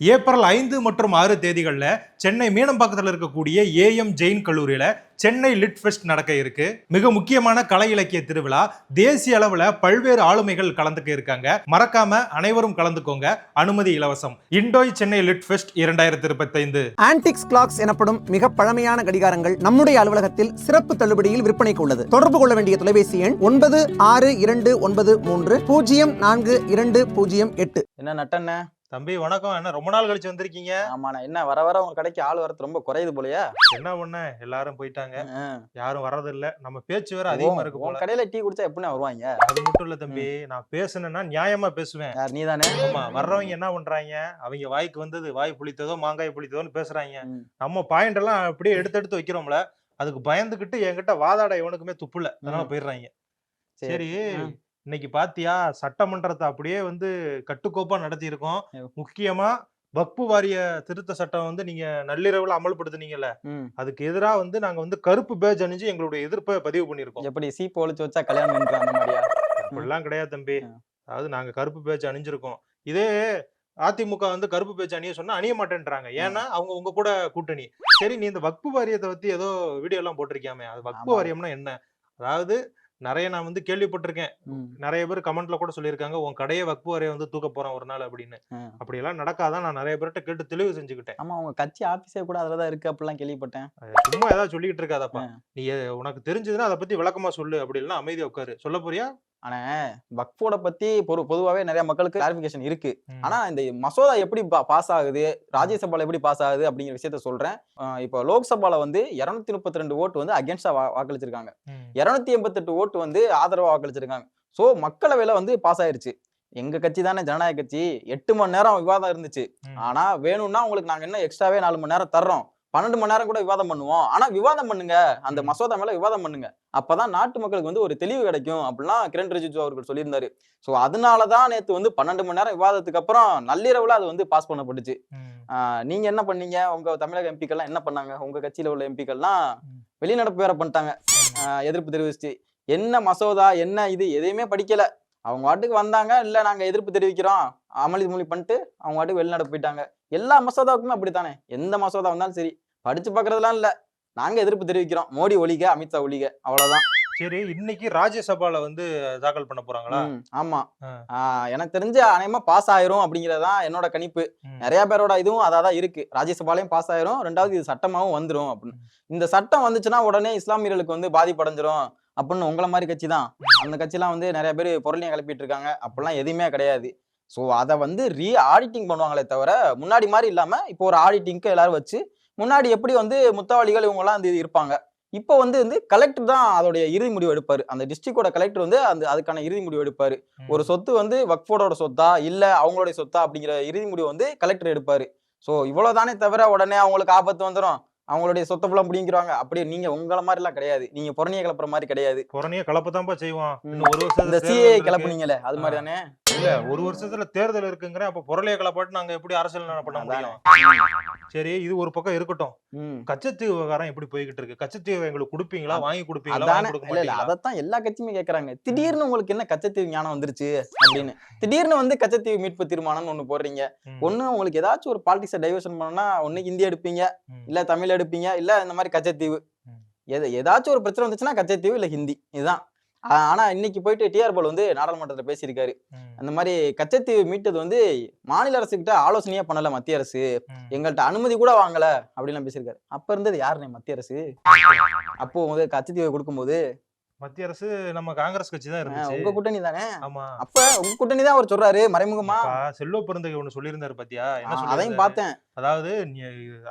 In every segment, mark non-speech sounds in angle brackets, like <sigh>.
April ஐந்து மற்றும் ஆறு தேதிகளில் சென்னை மீனம்பாக்கத்தில் இருக்கக்கூடிய ஏஎம் ஜெயின் கல்லூரியில் சென்னை லிட் ஃபெஸ்ட் நடக்க இருக்கு. மிக முக்கியமான கலை இலக்கிய திருவிழா. தேசிய அளவில் பல்வேறு ஆளுமைகள் கலந்துக்க இருக்காங்க. மறக்காம அனைவரும் கலந்துக்கோங்க. அனுமதி இலவசம். இண்டோய் சென்னை லிட் ஃபெஸ்ட் இரண்டாயிரத்தி இருபத்தைந்து. ஆன்டிக்ஸ் கிளாக்ஸ் எனப்படும் மிக பழமையான கடிகாரங்கள் நம்முடைய அலுவலகத்தில் சிறப்பு தள்ளுபடியில் விற்பனைக்கு உள்ளது. தொடர்பு கொள்ள வேண்டிய தொலைபேசி எண் ஒன்பது ஆறு இரண்டு ஒன்பது மூன்று பூஜ்ஜியம் நான்கு இரண்டு பூஜ்ஜியம் எட்டு. என்ன நட்டண்ணே? தம்பி வணக்கம். என்ன ரொம்ப நாள் கழிச்சு வந்திருக்கீங்க? ஆமாண்ணா. என்ன வர வர உங்க கடைக்கு ஆள் வரது ரொம்ப குறையுது போலயா. என்ன பண்ண எல்லாரும் போயிட்டாங்க. யாரும் வர்றது இல்ல நம்ம பேச்சு வேற அதிகமா இருக்கு போல. கடையில டீ குடிச்சா எப்படிண்ணா வருவாங்க? அது மட்டும் இல்ல தம்பி. நான் பேசுனேன்னா நியாயமா பேசுவேன். யார் நீதானே? ஆமா வர்றவங்க என்ன பண்றாங்க? அவங்க வாய்க்கு வந்தது வாய் புளித்ததோ மாங்காய் புளித்ததோன்னு பேசுறாங்க. நம்ம பாயிண்ட் எல்லாம் அப்படியே எடுத்து எடுத்து வைக்கிறோம்ல. அதுக்கு பயந்துகிட்டு என்கிட்ட வாதாட எவனுக்குமே துப்புல அதனால. போயிடுறாங்க. சரி. இன்னைக்கு பாத்தியா சட்டமன்றத்தை அப்படியே வந்து கட்டுக்கோப்பா நடத்தி இருக்கோம் ஐயோ. முக்கியமா வக்பு வாரிய திருத்த சட்டம் வந்து நீங்க நள்ளிரவுல அமல்படுத்துனீங்கல்ல. அதுக்கு எதிரா வந்து நாங்க வந்து கருப்பு பேஜ் அணிஞ்சு எங்களுடைய எதிர்ப்பை பதிவு பண்ணியிருக்கோம். எப்படி சீப்பு ஒழிச்சு வச்சா கல்யாணம் அந்த மாதிரியா? அப்படிலாம் கிடையாது தம்பி. அதாவது நாங்க கருப்பு பேஜ் அணிஞ்சிருக்கோம். இதே அதிமுக வந்து கருப்பு பேஜ் அணிய சொன்னா அணிய மாட்டேன்றாங்க. ஏன்னா அவங்க உங்க கூட கூட்டணி. சரி நீ இந்த வக்பு வாரியத்தை பத்தி ஏதோ வீடியோ எல்லாம் போட்டிருக்கியாமே அது வக்பு. வாரியம்னா என்ன? அதாவது நிறைய நான் வந்து கேள்விப்பட்டிருக்கேன். நிறைய பேர் கமெண்ட்ல கூட சொல்லியிருக்காங்க உன் கடையை வக்பு வாரியம் வந்து தூக்க போறேன் ஒரு நாள் அப்படின்னு. அப்படி எல்லாம் நடக்காதான் நான் நிறைய பேர்கிட்ட கேட்டு தெளிவு செஞ்சுக்கிட்டேன். ஆமா உங்க கட்சி ஆபீஸே கூட அதுலதான் இருக்கு அப்படிலாம் கேள்விப்பட்டேன். சும்மா ஏதாவது சொல்லிக்கிட்டு இருக்காதப்பா. நீ உனக்கு தெரிஞ்சதுன்னா அதை பத்தி விளக்கமா சொல்லு அப்படி இல்லைன்னா அமைதியா உட்காரு. சொல்ல போறியா? ஆனா வக்ஃபோட பத்தி பொது பொதுவாவே நிறைய மக்களுக்கு கிளாரிபிகேஷன் இருக்கு. ஆனா இந்த மசோதா எப்படி பாஸ் ஆகுது? ராஜ்யசபால எப்படி பாஸ் ஆகுது? அப்படிங்கிற விஷயத்த சொல்றேன். இப்போ லோக்சபால வந்து இருநூத்தி முப்பத்தி ரெண்டு ஓட்டு வந்து அகேன்ஸ்டா வாக்களிச்சிருக்காங்க. இருநூத்தி எண்பத்தெட்டு ஓட்டு வந்து ஆதரவா வாக்களிச்சிருக்காங்க. சோ மக்களவையில வந்து பாஸ் ஆயிருச்சு. எங்க கட்சி தானே ஜனநாயக கட்சி. எட்டு மணி நேரம் விவாதம் இருந்துச்சு. ஆனா வேணும்னா உங்களுக்கு நாங்க இன்னும் எக்ஸ்ட்ராவே நாலு மணி நேரம் தர்றோம். பன்னெண்டு மணி நேரம் கூட விவாதம் பண்ணுவோம். ஆனா விவாதம் பண்ணுங்க. அந்த. மசோதா மேல விவாதம் பண்ணுங்க. அப்பதான் நாட்டு மக்களுக்கு வந்து ஒரு தெளிவு கிடைக்கும் அப்படிலாம் கிரண் ரிஜிஜு அவர்கள் சொல்லியிருந்தாரு. சோ அதனாலதான் நேத்து வந்து பன்னெண்டு மணி நேரம் விவாதத்துக்கு அப்புறம் நள்ளிரவுல அது வந்து பாஸ் பண்ணப்பட்டுச்சு. நீங்க என்ன பண்ணீங்க? உங்க தமிழக எம்பிக்கள்லாம் என்ன பண்ணாங்க? உங்க கட்சியில உள்ள எம்பிக்கள்லாம். வெளிநடப்பு வேற பண்ணிட்டாங்க. எதிர்ப்பு தெரிவிச்சு என்ன மசோதா என்ன இது எதையுமே படிக்கல. அவங்க வாட்டுக்கு வந்தாங்க. இல்ல நாங்க எதிர்ப்பு தெரிவிக்கிறோம். அமளி மொழி பண்ணிட்டு அவங்க வாட்டுக்கு வெளிநடப்பு போயிட்டாங்க. எல்லா மசோதாவுக்குமே அப்படித்தானே? எந்த மசோதா வந்தாலும் சரி. படிச்சு பாக்குறதுலாம் இல்ல. நாங்க எதிர்ப்பு தெரிவிக்கிறோம். மோடி ஒழிக அமித்ஷா ஒழிக அவ்வளவுதான். சரி இன்னைக்கு ராஜ்யசபால வந்து தாக்கல் பண்ண போறாங்களா? ஆமா. எனக்கு தெரிஞ்ச அநேகமா பாஸ் ஆயிரும் அப்படிங்கறதுதான் என்னோட கணிப்பு. நிறைய பேரோட இதுவும் அதான் இருக்கு. ராஜ்யசபாலையும் பாஸ் ஆயிரும். ரெண்டாவது இது சட்டமாவும் வந்துரும் அப்படின்னு. இந்த சட்டம் வந்துச்சுன்னா உடனே இஸ்லாமியர்களுக்கு வந்து பாதிப்படைஞ்சிரும் அப்படின்னு உங்களை மாதிரி கட்சி தான். அந்த கட்சிலாம் வந்து நிறைய பேர் பொருளையும் கிளப்பிட்டு இருக்காங்க. அப்படிலாம் எதுவுமே கிடையாது. ஸோ அதை வந்து ரீ ஆடிட்டிங் பண்ணுவாங்களே தவிர முன்னாடி மாதிரி இல்லாம இப்போ ஒரு ஆடிட்டிங்க்கு எல்லாரும் வச்சு முன்னாடி எப்படி வந்து முத்தாவளிகள் இவங்கெல்லாம் வந்து இருப்பாங்க? இப்போ வந்து வந்து கலெக்டர் தான் அதோடைய இறுதி முடிவு எடுப்பாரு. அந்த டிஸ்ட்ரிக்டோட கலெக்டர் வந்து அந்த அதுக்கான இறுதி முடிவு எடுப்பாரு. ஒரு சொத்து வந்து வக்ஃபோர்டோட சொத்தா? இல்ல அவங்களுடைய சொத்தா? அப்படிங்கிற இறுதி முடிவு வந்து கலெக்டர் எடுப்பாரு. சோ இவ்வளவுதானே தவிர உடனே அவங்களுக்கு ஆபத்து வந்துரும். அவங்களுடைய சொத்தை ஃபுல்லா பிடிங்கிறாங்க அப்படியே நீங்க உங்கள மாதிரி எல்லாம் கிடையாது. நீங்க புறணிய கிளப்புற மாதிரி கிடையாது. புறணிய கலப்பதான்ப்பா செய்வான் ம். இன்னும் ஒரு வருஷத்துல இந்த சிஏ. கிளப்புனீங்களே அது மாதிரி தானே இல்ல ஒரு வருஷத்துல தேர்தல் இருக்குங்கிறேன். அப்ப புரளைய கலப்பாட்டு நாங்க எப்படி அரசியல் பண்ண. முடியும்? சரி இது ஒரு பக்கம் இருக்கட்டும். கச்சத்தீவு விவகாரம் எப்படி போய்கிட்டு இருக்கு? கச்சத்தீவு எங்களுக்கு கொடுப்பீங்களா? வாங்கி கொடுப்பீங்களா? அதத்தான் எல்லா கட்சியுமே கேக்குறாங்க. திடீர்னு உங்களுக்கு என்ன கச்சத்தீவு ஞானம் வந்துருச்சு அப்படின்னு. திடீர்னு வந்து கச்சத்தீவு மீட்பு தீர்மானம்னு ஒண்ணு போடுறீங்க. ஒண்ணு உங்களுக்கு ஏதாச்சும் ஒரு பாலிடிக்ஸை டைவர்ஷன் பண்ணணும்னா ஒண்ணு ஹிந்தி எடுப்பீங்க. இல்ல தமிழ் எடுப்பீங்க இல்ல இந்த மாதிரி கச்சத்தீவு. எது ஏதாச்சும் ஒரு பிரச்சனை வந்துச்சுன்னா கச்சத்தீவு இல்ல ஹிந்தி. இதுதான். ஆனா இன்னைக்கு போயிட்டு டிஆர் பால் வந்து நாடாளுமன்றத்துல பேசியிருக்காரு. அந்த மாதிரி கச்சத்தீவு மீட்டது வந்து மாநில அரசுகிட்ட ஆலோசனையே பண்ணல மத்திய அரசு. எங்கள்கிட்ட அனுமதி கூட வாங்கல அப்படிலாம் பேசியிருக்காரு அப்ப இருந்தது யாருனே மத்திய அரசு அப்போ வந்து கச்சத்தீவை கொடுக்கும்போது மத்திய அரசு நம்ம காங்கிரஸ் கட்சி தான் இருந்துச்சு. உங்க கூட்டணி தானே? ஆமா. அப்ப உங்க கூட்டணி தான் அவர் சொல்றாரு மறைமுகமா? செல்வ பெருந்தகை ஒண்ணு சொல்லியிருந்தாரு பாத்தியா? என்ன அதையும் பார்த்தேன். அதாவது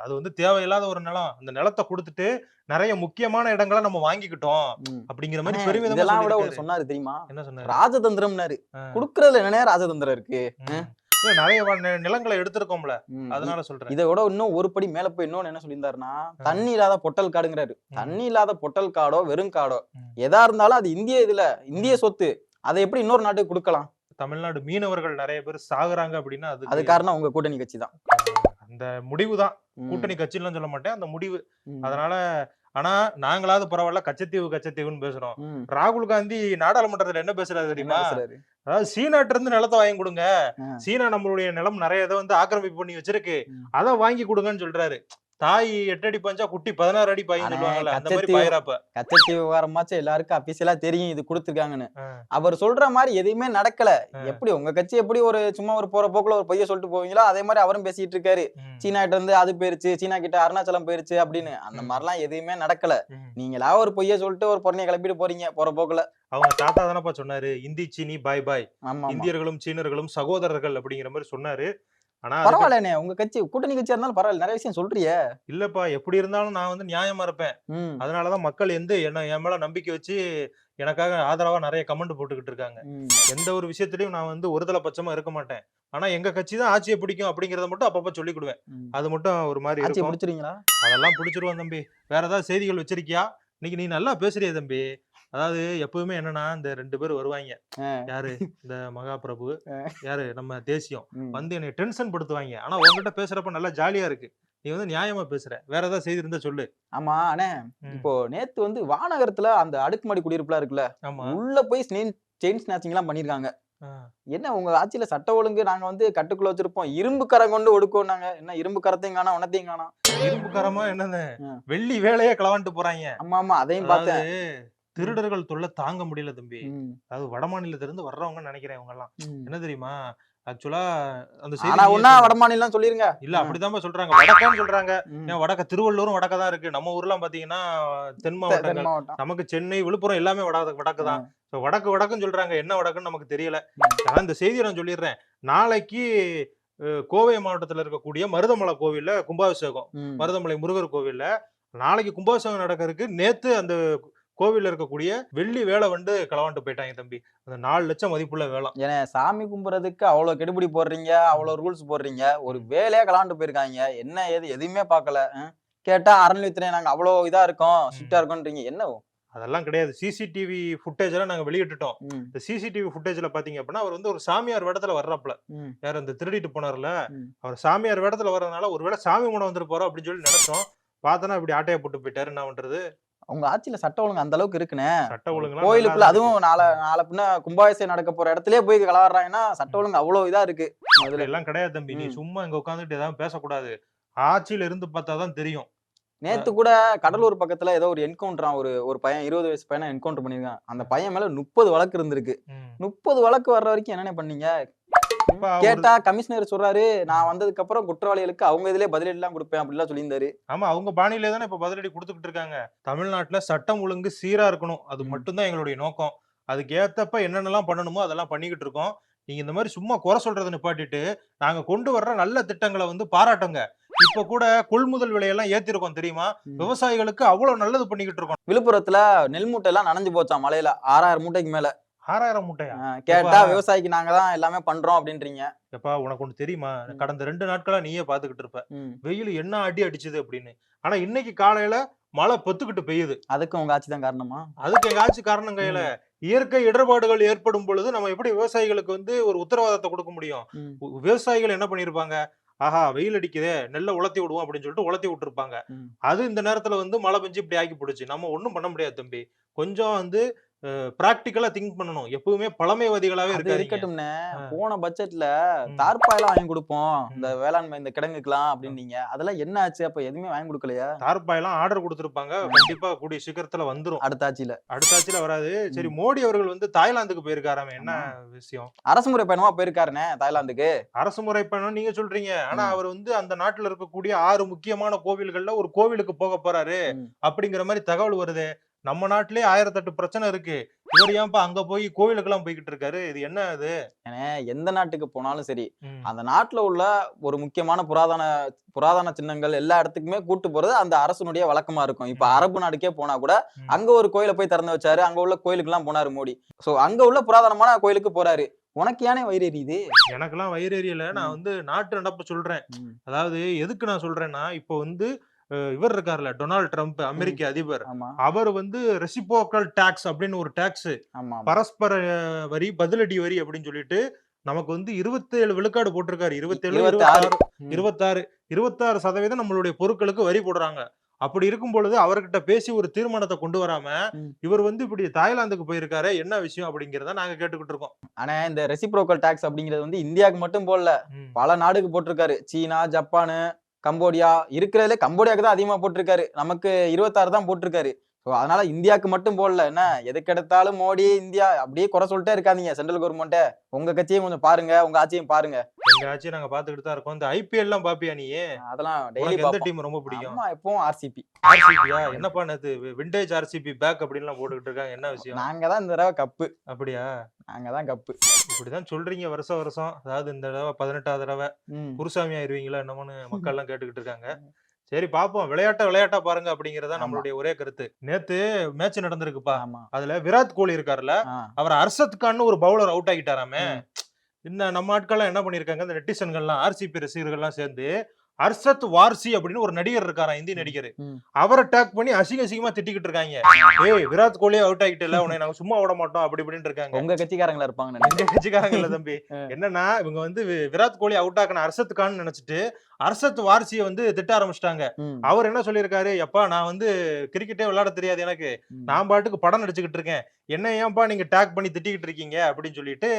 அது வந்து தேவையில்லாத ஒரு நிலம். அந்த நிலத்தை கொடுத்துட்டு நிறைய முக்கியமான இடங்களை நம்ம வாங்கிக்கிட்டோம். அப்படிங்கிற மாதிரி பெருமிதமா விட சொன்னாரு தெரியுமா? என்ன சொன்னாரு? ராஜதந்திரம்னாரு. குடுக்கறதுல என்னனே ராஜதந்திரம் இருக்கு? நிறைய நிலங்களை எடுத்திருக்கோம்ல. அதனால சொல்றேன். இதை விட இன்னும் ஒரு படி மேல போய் இன்னொன்னு என்ன சொல்லியிருந்தாருன்னா தண்ணி இல்லாத பொட்டல் காடுங்கிறாரு. தண்ணி இல்லாத பொட்டல் காடோ வெறும் காடோ. எதா இருந்தாலும் அது இந்திய இதுல இந்திய சொத்து. அதை எப்படி இன்னொரு நாட்டுக்கு கொடுக்கலாம்? தமிழ்நாடு மீனவர்கள் நிறைய பேர் சாகுறாங்க அப்படின்னா அது அதுக்கு காரணம் உங்க கூட்டணி கட்சி தான். அந்த முடிவு தான். கூட்டணி கட்சிலாம் சொல்ல மாட்டேன். அந்த முடிவு. அதனால ஆனா நாங்களாவது பரவாயில்ல கச்சத்தீவு கச்சத்தீவுன்னு பேசுறோம். ராகுல் காந்தி நாடாளுமன்றத்துல என்ன பேசுறாரு தெரியுமா? அதாவது சீனாட்ட இருந்து நிலத்தை வாங்கி கொடுங்க. சீனா நம்மளுடைய நிலம் நிறைய இதை வந்து ஆக்கிரமிப்பு பண்ணி வச்சிருக்கு. அதை வாங்கி கொடுங்கன்னு சொல்றாரு தாய் எட்டு அடி பஞ்சா குட்டி பதினாறு அடி பாயின்னு சொல்லுவாங்கல்ல அந்த மாதிரி பாயிராப்ப கச்சத்தீவு விவகாரமாச்சும் எல்லாருக்கும் அபிஷியலா தெரியும் இது கொடுத்துருக்காங்கன்னு. அவர் சொல்ற மாதிரி எதுவுமே நடக்கல. எப்படி உங்க கட்சி எப்படி ஒரு சும்மா ஒரு போற போக்குல ஒரு பொய்ய சொல்லிட்டு போவீங்களோ அதே மாதிரி அவரும் பேசிட்டு இருக்காரு. சீனா கிட்ட இருந்து அது போயிருச்சு சீனா கிட்ட அருணாச்சலம் போயிருச்சு அப்படின்னு அந்த. மாதிரிலாம் எதுவுமே நடக்கல. நீங்களா ஒரு பொய்ய சொல்லிட்டு ஒரு பொண்ணைய கிளப்பிட்டு போறீங்க போற போக்குல அவங்க தாத்தா தானப்பா சொன்னாரு இந்தி சீனி பாய் பாய். இந்தியர்களும் சீனர்களும் சகோதரர்கள் அப்படிங்கிற மாதிரி சொன்னாரு ஆனா பரவாயில்லண்ணே. உங்க கட்சி கூட்டணி கட்சியா இருந்தாலும் பரவாயில்ல. நிறைய விஷயம் சொல்றியே. இல்லப்பா. எப்படி இருந்தாலும் நான் வந்து நியாயமா இருப்பேன். அதனாலதான் மக்கள் எந்த என்ன என் மேல நம்பிக்கை வச்சு எனக்காக ஆதரவா நிறைய கமெண்ட் போட்டுக்கிட்டு இருக்காங்க. எந்த ஒரு விஷயத்திலயும் நான் வந்து ஒருதலை பட்சமா இருக்க மாட்டேன். ஆனா எங்க கட்சி தான் ஆட்சியை பிடிக்கும் அப்படிங்கறத மட்டும் அப்பப்ப சொல்லிக்கிடுவேன். அது மட்டும் ஒரு மாதிரி ஆட்சியை இருக்கும். பிடிச்சிருவீங்களா? அதெல்லாம் பிடிச்சிருவோம் தம்பி. வேற ஏதாவது செய்திகள் வச்சிருக்கியா? இன்னைக்கு நீ நல்லா பேசுறிய தம்பி. அதாவது எப்பவுமே என்னன்னா இந்த ரெண்டு பேர் வருவாங்க. யாரு? இந்த மகாபிரபு. யாரு? நம்ம தேசியம். வந்து என்னை டென்ஷன் படுத்துவாங்க ஆனா உங்ககிட்ட பேசுறப்ப நல்லா ஜாலியா இருக்கு. நீ வந்து நியாயமா பேசுற. வேற ஏதாவது செய்தி இருந்தா சொல்லு. ஆமா அண்ணே. இப்போ நேத்து வந்து வானகரத்துல அந்த அடுக்குமாடி குடியிருப்புலாம் இருக்குல்ல உள்ள போய் செயின் ஸ்நாச்சிங் எல்லாம் பண்ணிருக்காங்க. என்ன உங்க ஆட்சியில சட்ட ஒழுங்கு நாங்க வந்து கட்டுக்குள்ள வச்சிருப்போம். இரும்பு கரம் கொண்டு ஒடுக்கோம் நாங்க. என்ன இரும்பு கரத்தையும் காணோம் உனத்தையும் காணோம். இரும்பு காரமா என்னது. வெள்ளி வேலையே களவான்ட்டு போறாங்க ஆமா ஆமா அதையும் பார்த்தேன். திருடர்கள் தொல்லை தாங்க முடியல தம்பி. அதாவது வட மாநிலத்துல இருந்து வர்றவங்கன்னு நினைக்கிறேன் இவங்க எல்லாம். என்ன தெரியுமா? ஆக்சுவலா அந்த செய்தி ஒன்னா வடமாநிலம் சொல்லிருங்க. இல்ல அப்படிதான் சொல்றாங்க. வடக்கான்னு சொல்றாங்க. ஏன் வடக்க திருவள்ளூரும் வடக்க தான் இருக்கு. நம்ம ஊர்லாம் பாத்தீங்கன்னா தென் மாவட்டங்கள். நமக்கு சென்னை விழுப்புரம் எல்லாமே வடக்கு வடக்கு தான் வடக்கு வடக்குன்னு சொல்றாங்க. என்ன வடக்குன்னு நமக்கு தெரியல. ஆனா இந்த செய்தியை நான் சொல்லிடுறேன். நாளைக்கு கோவை மாவட்டத்துல இருக்கக்கூடிய மருதமலை கோவில்ல கும்பாபிஷேகம். மருதமலை முருகர் கோவில்ல நாளைக்கு கும்பாபிஷேகம் நடக்கிறதுக்கு நேத்து அந்த கோவில்ல இருக்கக்கூடிய வெள்ளி வேலை வந்து களவாண்டு போயிட்டாங்க தம்பி. அந்த நாலு லட்சம் மதிப்புள்ள வேலை. ஏன்னா சாமி கும்புறதுக்கு அவ்வளவு கெடுபிடி போடுறீங்க அவ்வளவு ரூல்ஸ் போடுறீங்க ஒரு வேலையா கலாண்டு போயிருக்காங்க. என்ன ஏது எதுவுமே பார்க்கல. கேட்டா அறநிலையத்துறை நாங்க அவ்வளவு இதா இருக்கோம் ஸ்ட்ரிக்டா இருக்கோன்றீங்க. என்ன அதெல்லாம் கிடையாது. சிசிடிவி ஃபுட்டேஜ் எல்லாம் நாங்க வெளியிட்டுட்டோம். இந்த சிசிடிவி ஃபுட்டேஜ்ல பாத்தீங்க அப்படின்னா அவர் வந்து ஒரு சாமியார் வேடத்துல வர்றாப்ல ம், யார் அந்த திருடிட்டு போனார்ல. அவர் சாமியார் வேடத்துல வர்றதுனால ஒருவேளை சாமி கூட வந்துட்டு போறோம் அப்படின்னு சொல்லி நினைச்சோம். பார்த்தனா இப்படி ஆட்டையை போட்டு போயிட்டாரு. என்ன பண்றது? உங்க ஆட்சியில சட்ட ஒழுங்கு அந்த அளவுக்கு இருக்குண்ணே சட்ட ஒழுங்குலாம் கோயிலுக்குள்ள. அதுவும் நாளை நாளை பின்ன கும்பாபிஷேகம் நடக்க போற இடத்துலயே போய் கலவறாங்கன்னா சட்ட ஒழுங்கு அவ்வளவு இதா இருக்கு. முதல்ல எல்லாம் கிடையாது தம்பி. நீ. சும்மா இங்க உட்காந்துட்டு ஏதாவது பேசக்கூடாது. ஆட்சியில இருந்து பார்த்தாதான் தெரியும். நேத்து கூட கடலூர் பக்கத்துல ஏதோ ஒரு என்கவுண்டரா ஒரு ஒரு பையன் இருபது வயசு பையனை என்கவுண்டர் பண்ணிருக்கான் அந்த பையன் மேல முப்பது வழக்கு இருந்திருக்கு. முப்பது வழக்கு வர்ற வரைக்கும் என்னென்ன பண்ணீங்க? கேட்டா கமிஷனர் சொல்றாரு நான் வந்ததுக்கு அப்புறம் குற்றவாளிகளுக்கு அவங்க இதுலயே பதிலடி எல்லாம் கொடுப்பேன் அப்படிலாம் சொல்லியிருந்தாரு. ஆமா அவங்க பாணியிலே தானே இப்ப பதிலடி கொடுத்துக்கிட்டு இருக்காங்க. தமிழ்நாட்டுல சட்டம் ஒழுங்கு சீரா இருக்கணும். அது. மட்டும்தான் எங்களுடைய நோக்கம். அதுக்கு ஏத்தப்ப என்னென்னலாம் பண்ணணுமோ அதெல்லாம் பண்ணிக்கிட்டு இருக்கோம். நீங்க இந்த மாதிரி சும்மா குறை சொல்றதை நிப்பாட்டிட்டு நாங்க கொண்டு வர்ற நல்ல திட்டங்களை வந்து பாராட்டுங்க. இப்ப கூட கொள்முதல் விலையெல்லாம் ஏத்திருக்கோம் தெரியுமா. விவசாயிகளுக்கு அவ்வளவு நல்லது பண்ணிக்கிட்டு இருக்கோம். விழுப்புரத்துல நெல் மூட்டை எல்லாம் நனைஞ்சு போச்சாம் மலையில? ஆறாயிரம் மூட்டைக்கு மேல. ஆறாயிரம் மூட்டையா? கேட்டா விவசாயிக்கு நாங்க தான் எல்லாமே பண்றோம் அப்படின்றீங்க. எப்பா உனக்கு ஒண்ணு தெரியுமா. கடந்த ரெண்டு நாட்களா நீயே பாத்துக்கிட்டு இருப்ப. வெயில் என்ன அடி அடிச்சது அப்படின்னு. ஆனா இன்னைக்கு காலையில மழை பொத்துக்கிட்டு பெய்யுது. அதுக்கு உங்க ஆட்சி தான் காரணமா? அதுக்கு எங்க ஆட்சி காரணம் கையில இயற்கை இடர்பாடுகள் ஏற்படும் பொழுது நம்ம எப்படி விவசாயிகளுக்கு வந்து ஒரு உத்தரவாதத்தை கொடுக்க முடியும்? விவசாயிகள் என்ன பண்ணிருப்பாங்க? ஆஹா வெயில் அடிக்குதே நெல்லை உலர்த்தி விடுவோம் அப்படின்னு சொல்லிட்டு உலர்த்தி விட்டுருப்பாங்க. அது இந்த நேரத்துல வந்து மழை பெஞ்சு இப்படி ஆக்கி போடுச்சு. நம்ம ஒண்ணும் பண்ண முடியாது தம்பி. கொஞ்சம் வந்து பிராக்டிக்கலா திங்க் பண்ணணும். எப்பவுமே பழமைவாதிகளாவே அது இருக்காதீங்க. இருக்கட்டும்னே. போன பட்ஜெட்ல ம். தார்பாயெல்லாம் வாங்கி கொடுப்போம். இந்த வேளாண்மை இந்த கிடங்குக்கலாம் அப்படின்னீங்க. அதெல்லாம் என்ன ஆச்சு? அப்ப எதுவுமே வாங்கி கொடுக்கலையா? தார்பாயெல்லாம் ஆர்டர் கொடுத்திருப்பாங்க. கண்டிப்பா கூடிய சீக்கிரத்துல வந்துரும். அடுத்த ஆட்சியில. அடுத்த ஆட்சியில வராது. சரி மோடி அவர்கள் வந்து தாய்லாந்துக்கு போயிருக்காராமே? என்ன விஷயம்? அரசு முறை பயணமா போயிருக்காருனே தாய்லாந்துக்கு? அரசு முறை பயணம் நீங்க சொல்றீங்க. ஆனா. அவர் வந்து அந்த நாட்டுல இருக்கக்கூடிய ஆறு முக்கியமான கோவில்கள்ல ஒரு கோவிலுக்கு போக போறாரு. அப்படிங்கிற மாதிரி தகவல் வருது. நம்ம நாட்டிலே ஆயிரத்தெட்டு பிரச்சனை இருக்கு இவர் ஏன்பா அங்க போய் கோவிலுக்கெல்லாம் போய்கிட்டு இருக்காரு இது என்ன அது ஏன்னா எந்த நாட்டுக்கு போனாலும் சரி. அந்த நாட்டுல உள்ள ஒரு முக்கியமான புராதன புராதன சின்னங்கள் எல்லா இடத்துக்குமே கூட்டு போறது அந்த அரசனுடைய வழக்கமா இருக்கும் இப்ப. அரபு நாடுக்கே போனா கூட. அங்க ஒரு கோயிலை போய் திறந்து வச்சாரு அங்க உள்ள கோயிலுக்கு எல்லாம் போனாரு மோடி சோ அங்க உள்ள புராதனமான கோயிலுக்கு போறாரு உனக்கு ஏனே வயிறு எரியுது எனக்கெல்லாம் வயிறு எரியல நான். வந்து நாட்டு நடப்பு சொல்றேன். அதாவது எதுக்கு நான் சொல்றேன்னா இப்போ வந்து இவர் இருக்கார்ல டொனால்ட் ட்ரம்ப் அமெரிக்க அதிபர் அவர் வந்து ரெசிபோக்கல் டாக்ஸ் அப்படின்னு ஒரு டாக்ஸ். பரஸ்பர வரி பதிலடி வரி அப்படின்னு சொல்லிட்டு நமக்கு வந்து இருபத்தேழு விழுக்காடு போட்டிருக்காரு இருபத்தேழு இருபத்தாறு. இருபத்தாறு. இருபத்தாறு சதவீதம் நம்மளுடைய பொருட்களுக்கு வரி போடுறாங்க அப்படி இருக்கும் பொழுது அவர்கிட்ட பேசி ஒரு தீர்மானத்தை கொண்டு வராம. இவர் வந்து இப்படி தாய்லாந்துக்கு போயிருக்காரு என்ன விஷயம் அப்படிங்கறத நாங்க கேட்டுக்கிட்டு இருக்கோம் ஆனா இந்த ரெசிப்ரோக்கல் டாக்ஸ் அப்படிங்கிறது வந்து இந்தியாவுக்கு மட்டும் போடல. பல நாடுக்கு போட்டிருக்காரு சீனா ஜப்பானு கம்போடியா இருக்கிறதுல கம்போடியாவுக்கு தான் அதிகமாக போட்டிருக்காரு. நமக்கு இருபத்தாறு தான் போட்டிருக்காரு. ஸோ அதனால இந்தியாவுக்கு மட்டும் போடல. என்ன? எதுக்கு எடுத்தாலும் மோடி இந்தியா. அப்படியே குறை சொல்லிட்டே இருக்காதீங்க சென்ட்ரல் கவர்மெண்ட்டை. உங்க கட்சியும் கொஞ்சம் பாருங்க உங்க ஆட்சியும் பாருங்க. எங்க ஆச்சு நாங்க பாத்துக்கிட்டு தான் இருக்கோம். இந்த ஐபிஎல் எல்லாம் பாப்பியா நீ? அதெல்லாம் டெய்லி எந்த டீம் ரொம்ப பிடிக்கும்? எப்பவும் ஆர்சிபி ஆர்சிபியா என்னப்பா நேத்து விண்டேஜ் ஆர்சிபி பேக் அப்படின்லாம் போட்டுக்கிட்டு இருக்காங்க. என்ன விஷயம்? நாங்க தான் இந்த தடவை கப்பு அப்படியா? நாங்க தான் கப்பு இப்படிதான் சொல்றீங்க வருஷம் வருஷம். அதாவது இந்த தடவை பதினெட்டாவது தடவை. குருசாமி ஆயிருவீங்களா என்னமோன்னு மக்கள் எல்லாம் <laughs> கேட்டுக்கிட்டு இருக்காங்க. சரி பாப்போம் விளையாட்ட விளையாட்டா பாருங்க அப்படிங்கறதா. நம்மளுடைய ஒரே கருத்து நேத்து மேட்ச் நடந்திருக்குப்பா அதுல விராட் கோலி இருக்காருல்ல. அவர் அர்ஷத் கான்னு ஒரு பவுலர் அவுட் ஆகிட்டாராமே. இந்த நம்ம ஆட்கள்லாம் என்ன பண்ணிருக்காங்க இந்த நெட்டிசன்கள்லாம் ஆர்சிபி ரசிகர்கள்லாம் சேர்ந்து அர்ஷத் வார்சி அப்படின்னு ஒரு நடிகர் இருக்காராம் இந்தி நடிகர். அவரை டேக் பண்ணி அசிங்க அசிங்கமா திட்டிக்கிட்டு இருக்காங்க. ஏய் விராட் கோலியே அவுட் ஆகிட்டல உன்னை நாங்க சும்மா விட மாட்டோம் அப்படி இப்படின்னு இருக்காங்க. உங்க கட்சிக்காரங்களா இருப்பாங்க நினைக்கிறேன். இந்த கட்சிக்காரங்க இல்ல தம்பி. <laughs> என்னன்னா இவங்க வந்து விராட் கோலி அவுட் ஆக்கின அர்ஷத் கான் நினைச்சிட்டு அர்ஷத் வார்சியை வந்து திட்ட ஆரம்பிச்சிட்டாங்க. அவர் என்ன சொல்லியிருக்காரு? எப்பா நான் வந்து கிரிக்கெட்டே விளையாட தெரியாது எனக்கு. நான் பாட்டுக்கு படம் நடிச்சுக்கிட்டு இருக்கேன். என்ன ஏன்பா நீங்க டேக் பண்ணி திட்டிக்கிட்டு இருக்கீங்க? அப்படின்னு சொல்லிட்டு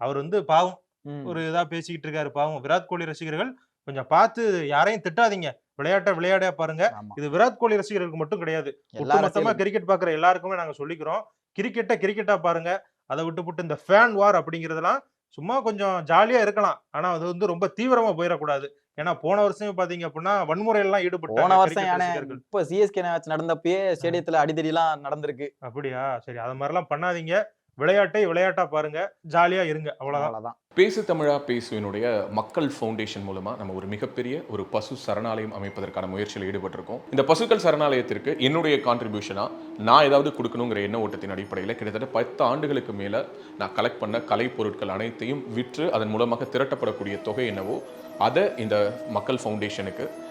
அவர் வந்து பாவம். ஒரு இதா பேசிக்கிட்டு இருக்காரு பாவம். விராட் கோலி ரசிகர்கள் கொஞ்சம் பார்த்து யாரையும் திட்டாதீங்க. விளையாட்ட விளையாட பாருங்க. இது விராட் கோலி ரசிகர்களுக்கு மட்டும் கிடையாது. அரசியலும் கிரிக்கெட் பாக்குற எல்லாருக்குமே நாங்க சொல்லிக்கிறோம். கிரிக்கெட்டை கிரிக்கெட்டா பாருங்க. அதை விட்டு விட்டு இந்த ஃபேன் வார் அப்படிங்கறதெல்லாம் சும்மா கொஞ்சம் ஜாலியா இருக்கலாம். ஆனா அது வந்து ரொம்ப தீவிரமா போயிடக்கூடாது. ஏன்னா போன வருஷமே பாத்தீங்க அப்படின்னா வன்முறை எல்லாம் ஈடுபட்டாங்க போன வருஷம். இப்ப சிஎஸ்கே மேட்ச் நடந்தப்பயே ஸ்டேடியத்துல அடிதடி எல்லாம் நடந்திருக்கு. அப்படியா? சரி அது மாதிரிலாம் பண்ணாதீங்க. விளையாட்டை விளையாட்டா பாருங்க. ஜாலியா இருங்க. அவ்வளவுதான். பேசு தமிழா பேசுவினுடைய மக்கள் ஃபவுண்டேஷன் மூலமாக நம்ம ஒரு மிகப்பெரிய ஒரு பசு சரணாலயம் அமைப்பதற்கான முயற்சியில் ஈடுபட்டிருக்கோம். இந்த பசுக்கள் சரணாலயத்திற்கு என்னுடைய கான்ட்ரிபியூஷனாக நான் ஏதாவது கொடுக்கணுங்கிற எண்ண ஓட்டத்தின் அடிப்படையில் கிட்டத்தட்ட பத்து ஆண்டுகளுக்கு மேலே நான் கலெக்ட் பண்ண கலை பொருட்கள் அனைத்தையும் விற்று அதன் மூலமாக திரட்டப்படக்கூடிய தொகை என்னவோ அதை இந்த மக்கள் ஃபவுண்டேஷனுக்கு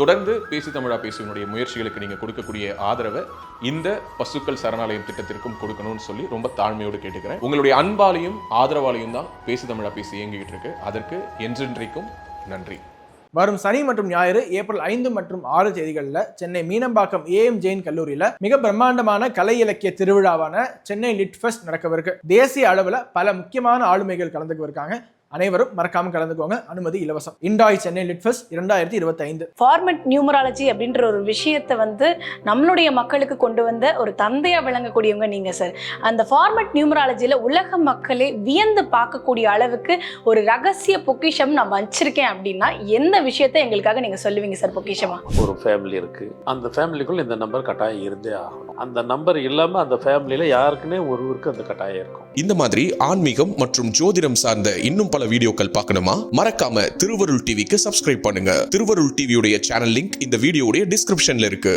தொடர்ந்து பேசி தமிழா பேசுவனுடைய முயற்சிகளுக்கு நீங்கள் கொடுக்கக்கூடிய ஆதரவை இந்த பசுக்கள் சரணாலயம் திட்டத்திற்கும் கொடுக்கணும்னு சொல்லி ரொம்ப தாழ்மையோடு கேட்டுக்கிறேன். உங்களுடைய அன்பாலையும் ஆதரவாலையும் தான் பேசி தமிழா பேசி இயங்கிட்டு இருக்கு. அதற்கு என்றென்றைக்கும் நன்றி. வரும் சனி மற்றும் ஞாயிறு ஏப்ரல் ஐந்து மற்றும் ஆறு தேதிகளில் சென்னை மீனம்பாக்கம் ஏஎம் ஜெயின் கல்லூரியில் மிக பிரம்மாண்டமான கலை இலக்கிய திருவிழாவான சென்னை லிட் ஃபெஸ்ட் நடக்கவிருக்கு. தேசிய அளவில் பல முக்கியமான ஆளுமைகள் கலந்துக்குவதற்காக அனைவரும் மறக்காம கலந்துக்கோங்க. அனுமதி இலவசம். இண்டாய் சென்னை லிட் ஃபெஸ்ட் இரண்டாயிரத்தி இருபத்தி ஐந்து ஃபார்மெட் நியூமராலஜி அப்படின்ற ஒரு விஷயத்தை வந்து நம்மளுடைய மக்களுக்கு கொண்டு வந்த ஒரு தந்தையா விளங்கக்கூடியவங்க நீங்க சார் அந்த ஃபார்மெட் நியூமராலஜியில உலக மக்களே வியந்து பார்க்கக்கூடிய அளவுக்கு ஒரு ரகசிய பொக்கிஷம் நான் வச்சிருக்கேன் அப்படின்னா எந்த விஷயத்தை எங்களுக்காக நீங்க சொல்லுவீங்க சார் பொக்கிஷமா? ஒரு ஃபேமிலி இருக்கு. அந்த ஃபேமிலிக்குள்ள இந்த நம்பர் கட்டாயம் இருந்தே ஆகணும். அந்த நம்பர் இல்லாம அந்த ஃபேமிலியில யாருக்குன்னே ஒருவருக்கு அந்த கட்டாயம் இருக்கும். இந்த மாதிரி ஆன்மீகம் மற்றும் ஜோதிடம் சார்ந்த இன்னும் வீடியோக்கள் பார்க்கணுமா? மறக்காம திருவருள் டிவிக்கு சப்ஸ்கிரைப் பண்ணுங்க. திருவருள் டிவியுடைய சேனல் லிங்க் இந்த வீடியோடைய டிஸ்கிரிப்ஷன்ல இருக்கு.